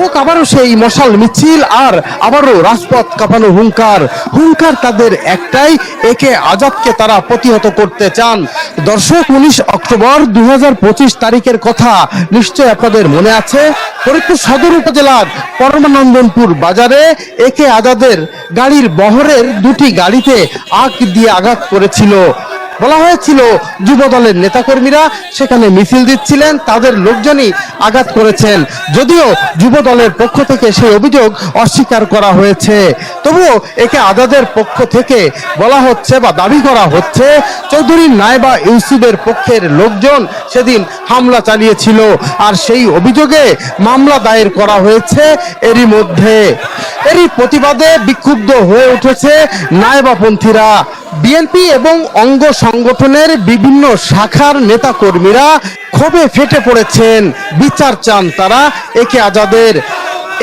দর্শক আবারও সেই মশাল মিছিল আর আবারও রাজপথ কাঁপানো হুঙ্কার। হুঙ্কার তাদের একটাই, একে আজাদকে তারা প্রতিহত করতে চান। দর্শক, উনিশ অক্টোবর দু হাজার পঁচিশ তারিখের কথা নিশ্চয় আপনাদের মনে আছে? ফরিদপুর সদর উপজেলার পরমানন্দনপুর বাজারে একে আজাদের গাড়ির বহরের দুটি গাড়িতে আগ দিয়ে আঘাত করেছিল। বলা হয়েছিল যুব দলের নেতাকর্মীরা সেখানে মিছিল দিচ্ছিলেন, তাদের লোকজনই আঘাত করেছেন। যদিও যুব দলের পক্ষ থেকে সেই অভিযোগ অস্বীকার করা হয়েছে। তবুও একে আজাদের পক্ষ থেকে বলা হচ্ছে বা দাবি করা হচ্ছে, চৌধুরী নাইবা ইউসুফের পক্ষের লোকজন সেদিন হামলা চালিয়েছিল আর সেই অভিযোগে মামলা দায়ের করা হয়েছে এরই মধ্যে। এরই প্রতিবাদে বিক্ষুব্ধ হয়ে উঠেছে নাইবাপন্থীরা বিএনপি এবং অঙ্গ সংগঠনের বিভিন্ন শাখার নেতাকর্মীরা ক্ষোভে ফেটে পড়েছেন। বিচার চান তারা একে আজাদের।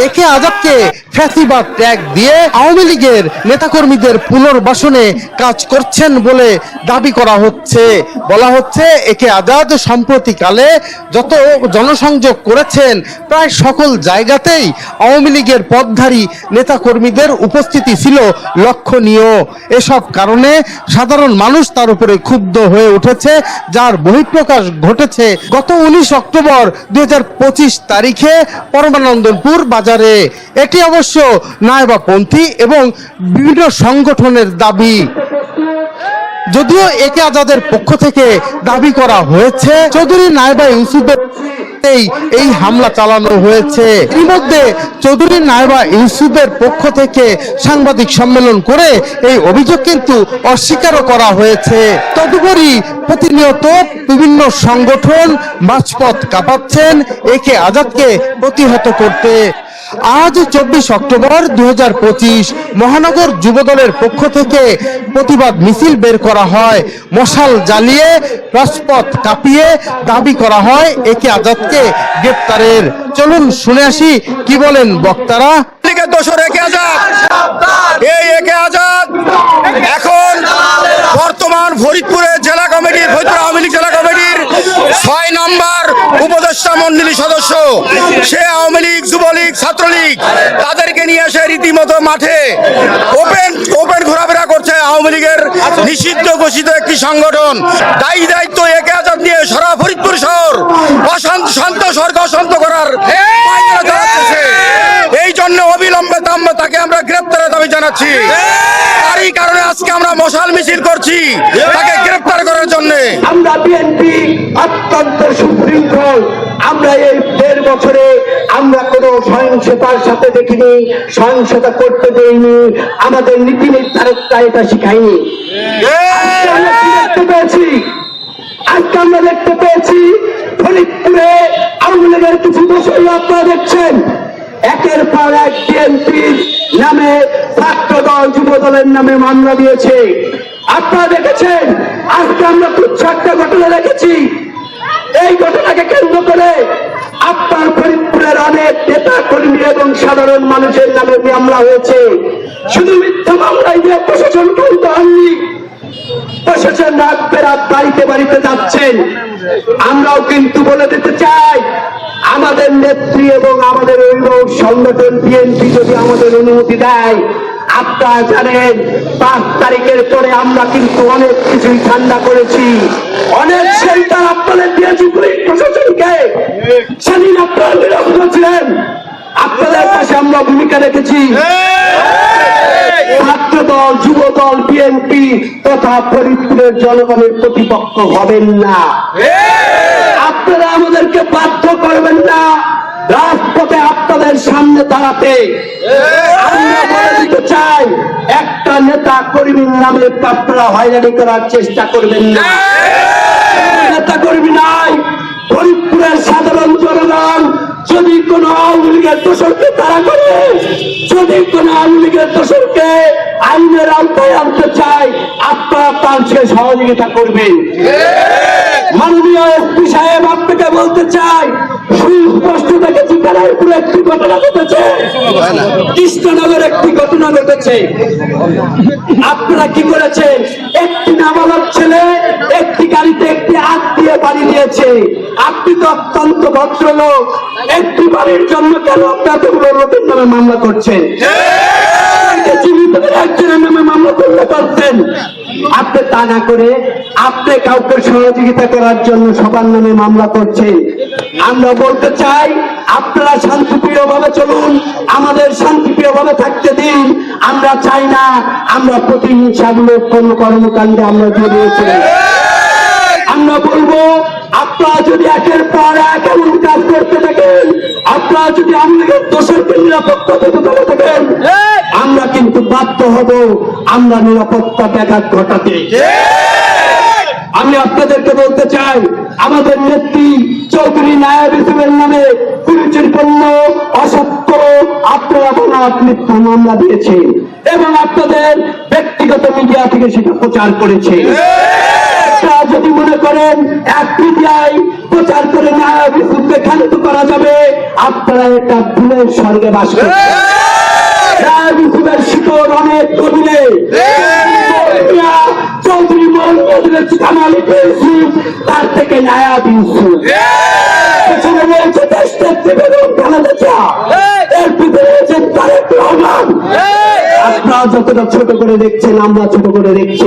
একে আজাদকে ফ্যাসিবাদ ট্যাগ দিয়ে আওয়ামী লীগের নেতাকর্মীদের পুনর্বাসনে কাজ করছেন বলে দাবি করা হচ্ছে। বলা হচ্ছে, একে আজাদ সম্প্রতিকালে যত জনসংযোগ করেছেন, প্রায় সকল জায়গাতেই আওয়ামী লীগের পদধারী নেতাকর্মীদের উপস্থিতি ছিল লক্ষণীয়। এসব কারণে সাধারণ মানুষ তার উপরে ক্ষুব্ধ হয়ে উঠেছে, যার বহিঃপ্রকাশ ঘটেছে গত উনিশ অক্টোবর দুই হাজার পঁচিশ তারিখে পরমানন্দনপুর বাজারে এটি অবশ্য নায়বাপন্থী এবং বিভিন্ন সংগঠনের দাবি। যদিও একে আজাদের পক্ষ থেকে দাবি করা হয়েছে, চৌধুরী নাইবা ইউসুফের এই এই হামলা চালানো হয়েছে। এর মধ্যে চৌধুরী নাইবা ইউসুফের পক্ষ থেকে সাংবাদিক সম্মেলন করে এই অভিযোগ কিন্তু অস্বীকারও করা হয়েছে। তদুপরি প্রতিনিয়ত বিভিন্ন সংগঠন মাঝপথ কাঁপাচ্ছেন, একে আজাদকে প্রতিহত করতে। আজ চব্বিশ অক্টোবর দু হাজার পঁচিশ মহানগর যুবদলের পক্ষ থেকে প্রতিবাদ মিছিল বের করা হয়। মশাল জ্বালিয়ে, রাজপথ কাঁপিয়ে দাবি করা হয় একে আজাদকে গ্রেপ্তারের। চলুন শুনে আসি কি বলেন বক্তারা। একে আজাদ। এই একে আজাদ। এখন বর্তমান ফরিদপুরের জেলা কমিটির ফরিদপুর আওয়ামী লীগ জেলা কমিটির ছয় নম্বর উপদেষ্টা মন্ডলী সদস্য, সে আওয়ামী লীগ, যুবলীগ, ছাত্রলীগ, তাদেরকে নিয়ে এসে রীতিমতো মাঠে ওপেন ওপেন ঘোরাফেরা করছে আওয়ামী লীগের নিষিদ্ধ ঘোষিত একটি সংগঠন। দায়ী দায়িত্ব একে আজাদ নিয়ে সারা ফরিদপুর শহর। অশান্ত, শান্ত স্বর্গ অশান্ত করার পায়তারা চালাচ্ছে। এই জন্য অবিলম্বে তাম- তাকে আমরা গ্রেপ্তারের দাবি জানাচ্ছি। তারই কারণে আজকে আমরা মশাল মিছিল করছি। তাকে গ্রেপ্তার করার জন্য। আমরা বিএনপি অত্যন্ত সুশৃঙ্খল। আমরা এই দেড় বছরে আমরা কোনো সহিংসতার সাথে দেখিনি, সহিংসতা করতে দেইনি। আমাদের নীতি নির্ধারকরা এটা শিখায়নি দেখতে পেয়েছি? আজকে আমরা দেখতে পেয়েছি, ফরিদপুরে আওয়ামী লীগের কিছু দোষী আপনারা দেখছেন। একের পর এক বিএনপির নামে ছাত্র দল যুব দলের নামে মামলা দিয়েছে। আপনারা দেখেছেন? আজকে আমরা তুচ্ছ একটা ঘটনা দেখেছি। এই ঘটনাকে কেন্দ্র করে আপনার ফরিদপুরের অনেক নেতা, কর্মী এবং সাধারণ মানুষের নামে মামলা হয়েছে। শুধু মিথ্যা মামলায় দিয়ে প্রশাসন কিন্তু হননি প্রশাসন রাত বেরাত বাড়িতে বাড়িতে যাচ্ছেন। আমরাও কিন্তু বলে দিতে চাই, আমাদের নেত্রী এবং আমাদের অভিভাবক সংগঠন বিএনপি যদি আমাদের অনুমতি দেয়, আপনারা জানেন, পাঁচ তারিখের পরে আমরা কিন্তু অনেক কিছুই ঠান্ডা করেছি। অনেক সেন্টার আপনাদের দিয়েছি পুলিশ প্রশাসনকে। সেদিন আপনারা বিরক্ত ছিলেন। আপনাদের পাশে আমরা ভূমিকা রেখেছি। ছাত্র দল যুব দল বিএনপি তথা ফরিদপুরের জনগণের প্রতিপক্ষ হবেন না। আপনারা আমাদেরকে বাধ্য করবেন না। রাজপথে আপনাদের সামনে দাঁড়াতে। চাই, একটা নেতা কর্মীর নামে আপনারা হয়রানি করার চেষ্টা করবেন না। নেতা কর্মী নাই। ফরিদপুরের সাধারণ জনগণ যদি কোন আওয়ামী লীগের দোষরকে তারা করে, যদি কোন আওয়ামী লীগের দোষরকে আইনের আওতায় আনতে চায়, আপনারা তার সে সহযোগিতা করবেন। মাননীয় এসপি সাহেব আপনাকে বলতে চাই আপনারা কি করেছেন? একটি নাবালক ছেলে একটি গাড়িতে একটি আগ বাড়ি দিয়েছে। আপনি তো অত্যন্ত ভদ্রলোক। একটি বাড়ির জন্য কেন আপনার এতগুলো নামে মামলা করছেন? আমরা আমাদের শান্তিপ্রিয় ভাবে থাকতে দিন। আমরা চাই না, আমরা প্রতিহিংসামূলক কোন কর্মকাণ্ডে আমরা জড়িয়েছি আমরা বলব আপনারা যদি একের পর এক এমন কাজ করতে থাকেন আপনারা যদি আমাদের দোষরকে নিরাপত্তা দিতে পারে থাকেন আমরা কিন্তু বাধ্য হব আমরা নিরাপত্তা ব্যাঘাত ঘটাতে। আমি আপনাদেরকে বলতে চাই আমাদের নেত্রী চৌধুরী নায়ব ইসুমের নামে কুরুচিরপূর্ণ অসত্য আপনারা বনাত মিথ্যা মামলা দিয়েছেন এবং আপনাদের ব্যক্তিগত মিডিয়া থেকে সেটা প্রচার করেছে। যদি মনে করেন এক মিডিয়ায় প্রচার করে ইসুমকে খালিত করা যাবে আপনারা এটা ভুলের স্বর্গে বাস শিকড় অনেক গভীরে। চৌধুরী কামালি তার থেকে নায়াব ইউসুফ পেছনে রয়েছে দেশ নেত্রী খালেদা জিয়া। এর পিছনে রয়েছে তারেক রহমান। আপনারা যতটা ছোট করে দেখছেন আমরা ছোট করে দেখছি না।